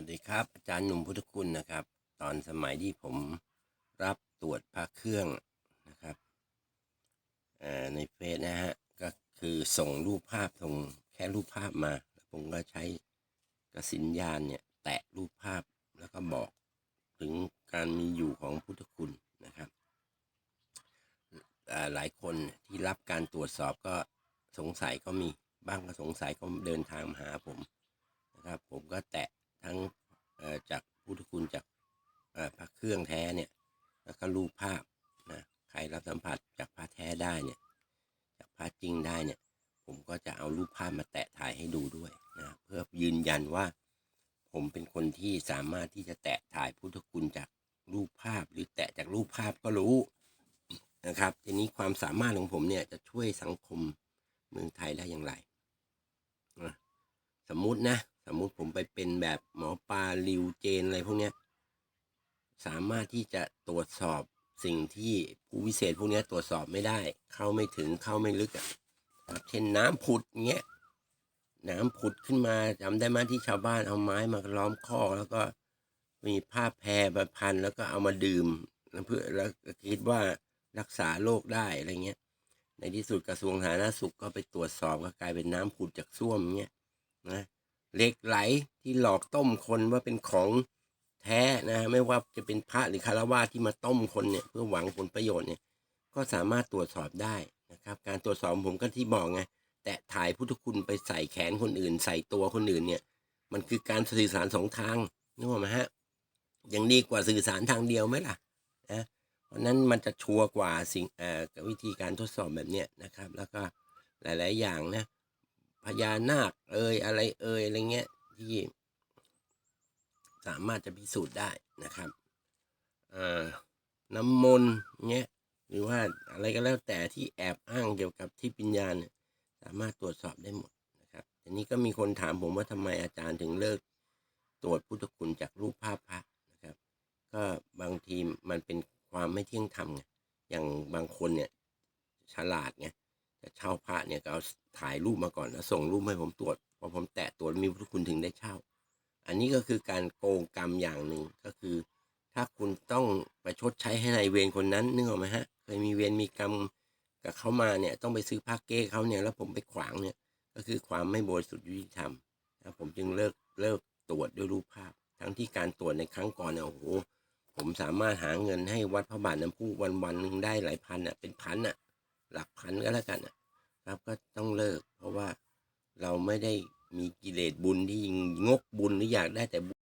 วัสดีครับ อาจารย์หนุ่มพุทธคุณนะครับ ตอนสมัยที่ผมรับตรวจพระเครื่องนะครับในเฟซนะฮะ ก็คือส่งรูปภาพส่งแค่รูปภาพมาแล้วผมก็ใช้กสินยานเนี่ย แตะรูปภาพแล้วก็บอกถึงการมีอยู่ของพุทธคุณนะครับหลายคนที่รับการตรวจสอบก็สงสัยก็มีบ้างก็สงสัยก็เดินทางมาหาผมนะครับ ผมก็แตะทั้งเอ่อจากพุทธคุณจากเอ่อพ ระเครื่องแท้เนี่ยแล้วก็รูปภาพนะใครรับสัมผัสจากพระแท้ได้เนี่ยจากพระจริงได้เนี่ยผมก็จะเอารูปภาพมาแตะถ่ายให้ดูด้วยนะเพื่อยืนยันว่า ผมเป็นคนที่สามารถที่จะแตะถ่ายพุทธคุณจากรูปภาพหรือแตะจากรูปภาพก็รู้นะครับ ทีนี้ความสามารถของผมเนี่ยจะช่วยสังคมเมืองไทยได้อย่างไร สมมุตินะ สมมุติผมไปเป็นแบบหมอปลาลิวเจนอะไรพวกเนี้ย สามารถที่จะตรวจสอบสิ่งที่ผู้วิเศษพวกนี้ตรวจสอบไม่ได้ เข้าไม่ถึงเข้าไม่ลึกอะครับเช่นน้ำผุดเงี้ยน้ำผุดขึ้นมาจำได้ไหมที่ชาวบ้านเอาไม้มาล้อมคอกแล้วก็มีผ้าแพรมาพันแล้วก็เอามาดื่มเพื่อแล้วคิดว่ารักษาโรคได้อะไรเงี้ย ในที่สุดกระทรวงสาธารณสุขก็ไปตรวจสอบก็กลายเป็นน้ำผุดจากส้วมเงี้ยนะเหล็กไหลที่หลอกต้มคนว่าเป็นของ แท้นะไม่ว่าจะเป็นพระหรือคารวะที่มาต้มคนเนี่ยเพื่อหวังผลประโยชน์เนี่ยก็สามารถตรวจสอบได้นะครับ การตรวจสอบผมก็ที่บอกไงแตะถ่ายพุทธคุณไปใส่แขนคนอื่น ใส่ตัวคนอื่นเนี่ย มันคือการสื่อสารสองทางนึกออกไหมฮะยังดีกว่าสื่อสารทางเดียวไหมล่ะนะเพราะนั้นมันจะชัวร์กว่าสิ่งเอ่อวิธีการทดสอบแบบเนี้ยนะครับ แล้วก็หลาย ๆ อย่างนะพญานาคเอ่ยอะไรเอ่ยอะไรเงี้ยที่ สามารถจะพิสูจน์ได้นะครับน้ำมนต์เงี้ยหรือว่าอะไรก็แล้วแต่ที่แอบอ้างเกี่ยวกับที่ปัญญาเนี่ยสามารถตรวจสอบได้หมดนะครับทีนี้ก็มีคนถามผมว่าทำไมอาจารย์ถึงเลิกตรวจพุทธคุณจากรูปภาพพระนะครับ ก็บางทีมันเป็นความไม่เที่ยงธรรมไงอย่างบางคนเนี่ยฉลาดไงจะเช่าพระเนี่ยก็เอาถ่ายรูปมาก่อนแล้วส่งรูปให้ผมตรวจพอผมแตะตรวจมีพุทธคุณถึงได้เช่า อันนี้ก็คือการโกงกรรมอย่างหนึ่งก็คือ ถ้าคุณต้องไปชดใช้ให้ในายเวรคนนั้นนึกออกไหมฮะเคยมีเวรมีกรรมกับเขามาเนี่ยต้องไปซื้อผ้าเก้เขาเนี่ยแล้วผมไปขวางเนี่ยก็คือความไม่บริสุทธิ์ยุติธรรมนะผมจึงเลิกเลิกตรวจด้วยรูปภาพ ทั้งที่การตรวจในครั้งก่อนเนี่ยโอ้โหผมสามารถหาเงินให้วัดพระบาทน้ำพุวันวันหนึ่งได้หลายพันอะเป็นพันอะหลักพันก็แล้วกันอะครับก็ต้องเลิก เพราะว่าเราไม่ได้ มีกิเลสบุญที่ยิงกบุญหรืออยากได้แต่บุญ